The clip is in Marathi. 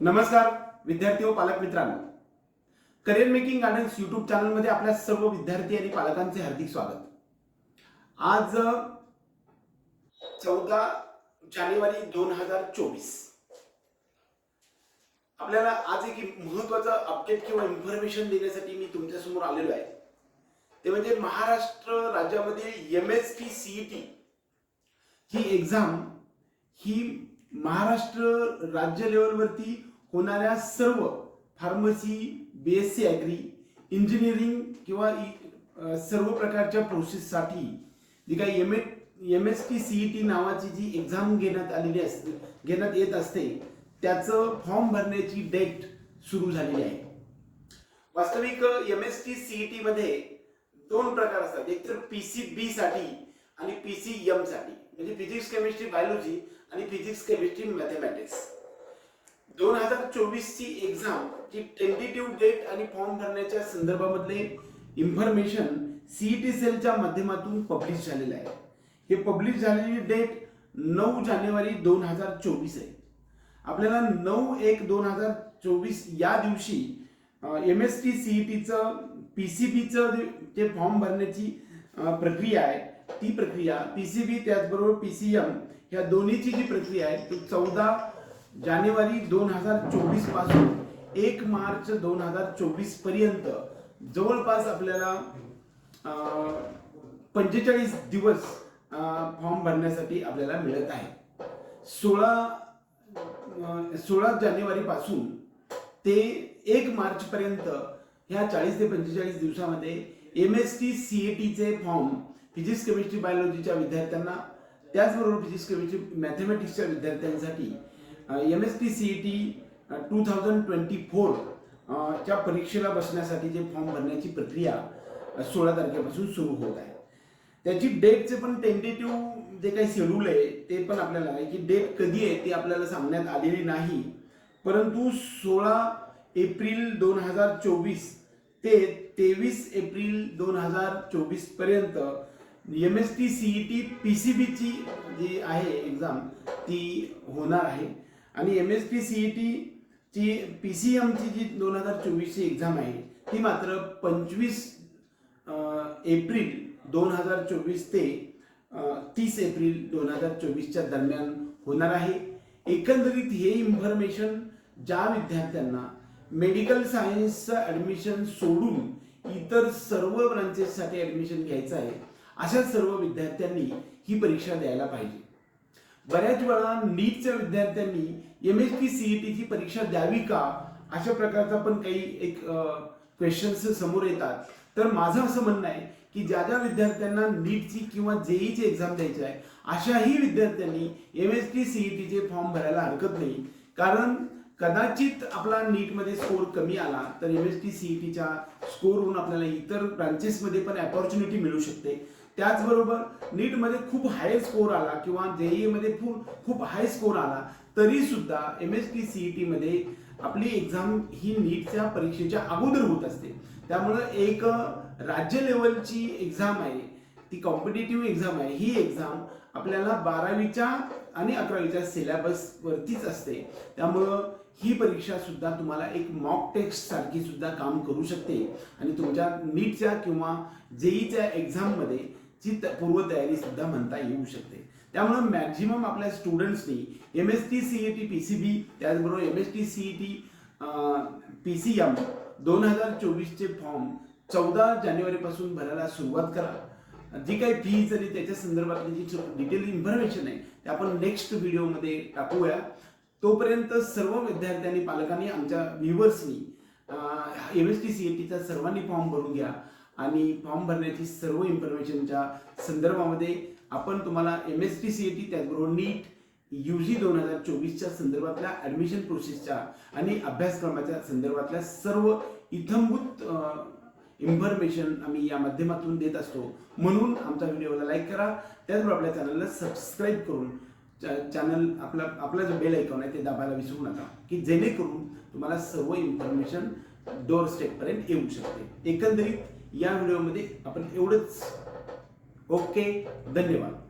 नमस्कार विद्यार्थी व पालक मित्रांनो. करिअर मेकिंग गार्डन्स युट्यूब चॅनलमध्ये आपल्या सर्व विद्यार्थी आणि पालकांचे हार्दिक स्वागत. आज चौदा जानेवारी दोन हजार चोवीस. आपल्याला आज एक महत्वाचं अपडेट किंवा इन्फॉर्मेशन देण्यासाठी मी तुमच्यासमोर आलेलो आहे. ते म्हणजे महाराष्ट्र राज्यामध्ये एम एस टी सीईटी ही एक्झाम ही महाराष्ट्र राज्य लेवलवरती होणाऱ्या सर्व pharmacy B S C agri engineering किंवा सर्व प्रकारच्या प्रोसेससाठी जी काही M A M S T C E T नावाची जी एक्झाम घेण्यात आलेली असते घेण्यात येत असते त्याचं फॉर्म भरण्याची डेट सुरू झालेली आहे. वास्तविक M S T C E T मध्ये दोन प्रकार असतात. एक तर पी सी बी साठी आणि पी सी एमसाठी. म्हणजे फिजिक्स केमिस्ट्री बायोलॉजी आणि फिजिक्स केमिस्ट्री मॅथमॅटिक्स दोन हजार चोवीस ची एक्झाम ची टेंटेटिव्ह डेट आणि फॉर्म भरण्याच्या संदर्भामधले इन्फॉर्मेशन सीईटी सेलच्या माध्यमातून पब्लिश झालेलं आहे. हे पब्लिश झालेली डेट नऊ जानेवारी दोन हजार चोवीस आहे. आपल्याला नऊ एक दोन हजार चोवीस या दिवशी एम एस टी सीईटीचं पी सी बीचं जे फॉर्म भरण्याची प्रक्रिया आहे ती प्रक्रिया पी सी बी त्याचबरोबर पी सी एम ह्या दोन्हीची जी प्रक्रिया आहे ती चौदा जानेवारी दोन हजार चोवीसपासून एक मार्च दोन हजार चोवीसपर्यंत जवळपास आपल्याला पंचेचाळीस दिवस फॉर्म भरण्यासाठी आपल्याला मिळत आहे. सोळा सोळा जानेवारी पासून ते एक मार्चपर्यंत ह्या चाळीस ते पंचेचाळीस दिवसामध्ये M S T C A टीचे फॉर्म फिजिक्स केमिस्ट्री बायोलॉजीच्या विद्यार्थ्यांना त्याचबरोबर फिजिक्स केमिस्ट्री मॅथमॅटिक्सच्या विद्यार्थ्यांसाठी M S T C E T two thousand twenty four च्या परीक्षेला बसण्यासाठी जे फॉर्म भरण्याची प्रक्रिया सोळा तारखेपासून सुरू होत आहे. त्याची डेटचे पण टेंटेटिव्ह जे काही शेड्यूल आहे ते पण आपल्याला आहे की डेट कधी आहे ते आपल्याला सांगण्यात आलेली नाही. परंतु सोळा एप्रिल दोन हजार चोवीस ते तेवीस एप्रिल दोन हजार चोवीसपर्यंत M S T C E T P C बीची जी आहे एक्झाम ती होणार आहे. आणि M S P C E T ची पी सी एमची जी दोन हजार चोवीसची एक्झाम आहे ती मात्र पंचवीस एप्रिल दोन हजार चोवीस ते तीस एप्रिल दोन हजार चोवीसच्या दरम्यान होणार आहे. एकंदरीत हे इन्फॉर्मेशन ज्या विद्यार्थ्यांना मेडिकल सायन्सचं ॲडमिशन सोडून इतर सर्व ब्रांचेससाठी ॲडमिशन घ्यायचं आहे अशा सर्व विद्यार्थ्यांनी ही परीक्षा द्यायला पाहिजे. बऱ्याच वेळा नीटच्या विद्यार्थ्यांनी एम एस टी सीईटीची परीक्षा द्यावी का? अशा प्रकारचा पण काही एक क्वेश्चन्स समोर येतात. तर माझं असं म्हणणं आहे की ज्या ज्या विद्यार्थ्यांना नीटची किंवा जेईची एक्झाम द्यायची आहे अशाही विद्यार्थ्यांनी एम एस टी सीईटीचे फॉर्म भरायला हरकत नाही. कारण कदाचित आपला नीटमध्ये स्कोर कमी आला तर एम एस टी सीईटीच्या स्कोरवरून आपल्याला इतर ब्रांचेसमध्ये पण अपॉर्च्युनिटी मिळू शकते. त्याचबरोबर नीटमध्ये खूप हाय स्कोर आला किंवा जेई मध्ये खूप खूप हाय स्कोर आला तरी सुद्धा एम एस टी सीईटी मध्ये आपली एक्झाम ही नीटच्या परीक्षेच्या अगोदर होत असते. त्यामुळं एक राज्य लेवलची एक्झाम आहे ती कॉम्पिटेटिव्ह एक्झाम आहे ही एक्झाम आपल्याला बारावीच्या आणि अकरावीच्या सिलेबसवरतीच असते. त्यामुळं ही परीक्षा सुद्धा तुम्हाला एक मॉक टेस्ट सारखी सुद्धा काम करू शकते. आणि तुमच्या नीटच्या किंवा जेईच्या एक्झाममध्ये ची पूर्वतयारी सुद्धा म्हणता येऊ शकते. त्यामुळे मॅक्झिमम आपल्या स्टुडंट्सनी M S T C E T P C B त्याचबरोबर M S T C E T P C M दोन हजार चोवीसचे फॉर्म चौदा जानेवारीपासून भरायला सुरुवात करा. जी काही फीज आणि त्याच्या संदर्भातली जी डिटेल इन्फॉर्मेशन आहे ते आपण नेक्स्ट व्हिडिओमध्ये टाकूया. तोपर्यंत सर्व विद्यार्थ्यांनी पालकांनी आमच्या व्ह्युअर्सनी M S T C A टीचा सर्वांनी फॉर्म भरून घ्या. आणि फॉर्म भरण्याची सर्व इन्फॉर्मेशनच्या संदर्भामध्ये आपण तुम्हाला M S T C A T त्याचबरोबर नीट यू जी दोन हजार चोवीसच्या संदर्भातल्या ॲडमिशन प्रोसेसच्या आणि अभ्यासक्रमाच्या संदर्भातल्या सर्व इथंभूत इन्फॉर्मेशन आम्ही या माध्यमातून देत असतो. म्हणून आमच्या व्हिडिओला लाईक करा. त्याचबरोबर आपल्या चॅनलला सबस्क्राईब करून चॅनल आपला आपला जो बेल आयकॉन आहे ते दाबायला विसरू नका. की जेणेकरून तुम्हाला सर्व इन्फॉर्मेशन डोअर स्टेपपर्यंत येऊ शकते. एकंदरीत या व्हिडिओमध्ये आपण एवढंच. ओके धन्यवाद.